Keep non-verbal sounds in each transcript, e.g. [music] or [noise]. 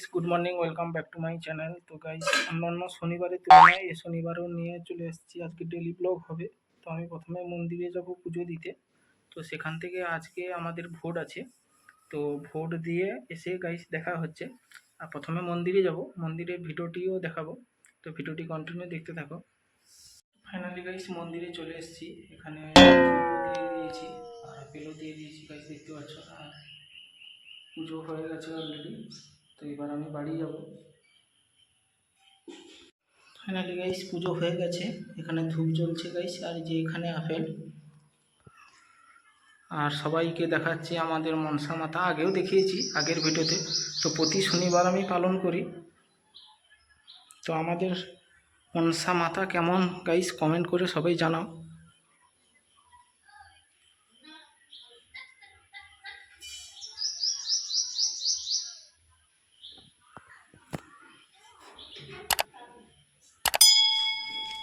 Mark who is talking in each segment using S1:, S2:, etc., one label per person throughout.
S1: Guys good morning welcome back to my channel তো guys অন্যান্য শনিবারের তুলনায় এই শনিবারও নিয়ে চলে এসেছি। আজকে ডেলি ব্লগ হবে। তো আমি প্রথমে মন্দিরে যাব পুজো দিতে। তো সেখান থেকে আজকে আমাদের ভোট আছে। তো ভোট দিয়ে এসে গাইস দেখা হচ্ছে। আর প্রথমে মন্দিরে যাব। মন্দিরে ভিডিওটিও দেখাবো। তো ভিডিওটি কন্টিনিউ দেখতে থাকো। ফাইনালি গাইস মন্দিরে চলে এসেছি। এখানে দিয়ে দিয়েছি, আর আপেলও দিয়ে দিয়েছি গাইস দেখতে পাচ্ছ। আর পুজো হয়ে গেছে অলরেডি তো এবার আমি বাড়ি যাব। ফাইনালি গাইস পুজো হয়ে গেছে। এখানে ধূপ জ্বলছে গাইস আর যে এখানে আপেল। আর সবাইকে দেখাচ্ছি আমাদের মনসা মাতা। আগেও দেখিয়েছি আগের ভিডিওতে। তো প্রতি শনিবার আমি পালন করি। তো আমাদের মনসা মাতা কেমন গাইস কমেন্ট করে সবাই জানাও।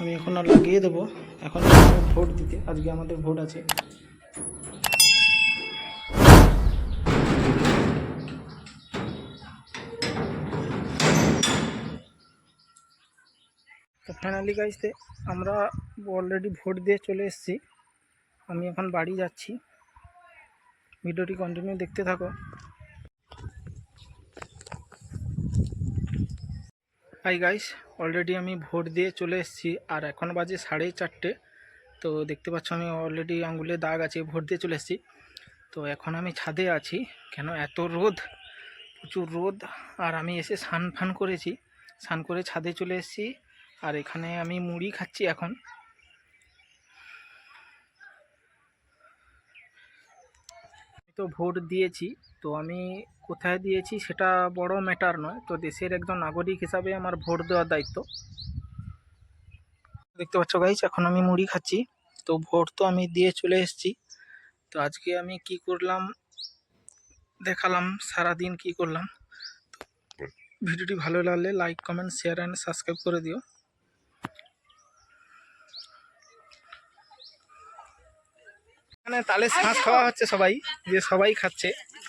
S1: আমি এখন আর লাগিয়ে দেবো। এখন ভোট দিতে, আজকে আমাদের ভোট আছে। তো ফাইনালি গাইতে আমরা অলরেডি ভোট দিয়ে চলে এসেছি। আমি এখন বাড়ি যাচ্ছি। ভিডিওটি কন্টিনিউ দেখতে থাকো। হাই গাইস অলরেডি আমি ভোট দিয়ে চলে এসেছি, আর এখন বাজে সাড়ে চারটে। তো দেখতে পাচ্ছ আমি অলরেডি আঙ্গুলে দাগ আছে ভোট দিয়ে চলে এসেছি। তো এখন আমি ছাদে আছি, কেন এত রোদ? প্রচুর রোদ। আর আমি এসে স্নান ফান করেছি, স্নান করে ছাদে চলে এসেছি, আর এখানে আমি মুড়ি খাচ্ছি এখন। তো ভোট দিয়েছি তো আমি কোথায় দিয়েছি সেটা বড় ম্যাটার নয়। তো দেশের একজন নাগরিক হিসাবে আমার ভোট দেওয়ার দায়িত্ব। দেখতে পাচ্ছ গাইছ এখন আমি মুড়ি খাচ্ছি। তো ভোট তো আমি দিয়ে চলে এসেছি। তো আজকে আমি কি করলাম, দেখালাম সারাদিন কি করলাম। ভিডিওটি ভালো লাগলে like comment share and subscribe করে দিও। এখানে তালে শ্বাস খাওয়া হচ্ছে সবাই, যে সবাই খাচ্ছে।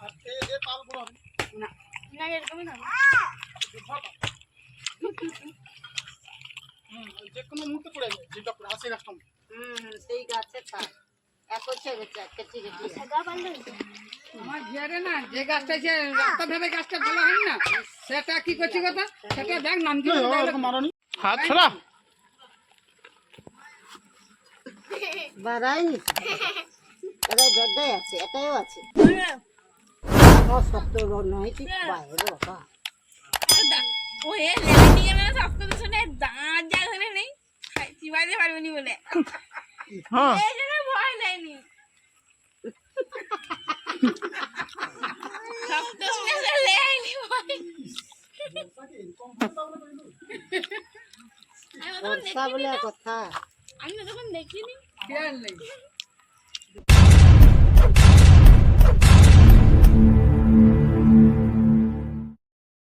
S2: পুনি দিয়ে না এরকমই না।
S1: যে কোনো মুহূর্তে পড়ে যায় যেটা আছে গাছটা
S2: হুম সেই আমার না যে গাছটা রাস্তা ধারে গাছটা ভালো হয় না সেটা কি করছি কথা সেটা দেখ নাম দিয়ে
S1: হাত ছড়া
S3: বাড়াইনি [laughs] এটা গদ্দাই আছে এটাও আছে। শক্ত নয় ঠিক বাইরে বাবা
S4: ওহে লেডি কেন শক্ত তো দাঁত যা ধরে নেই চিবাইতে পারবে নি বলে
S1: হ্যাঁ
S4: এই জন্য ভয় নেয়নি শক্ত শুনে তো ভয়
S3: বর্ষা বলে কথা
S4: আমি তখন দেখিনি।
S2: খেয়াল নেই।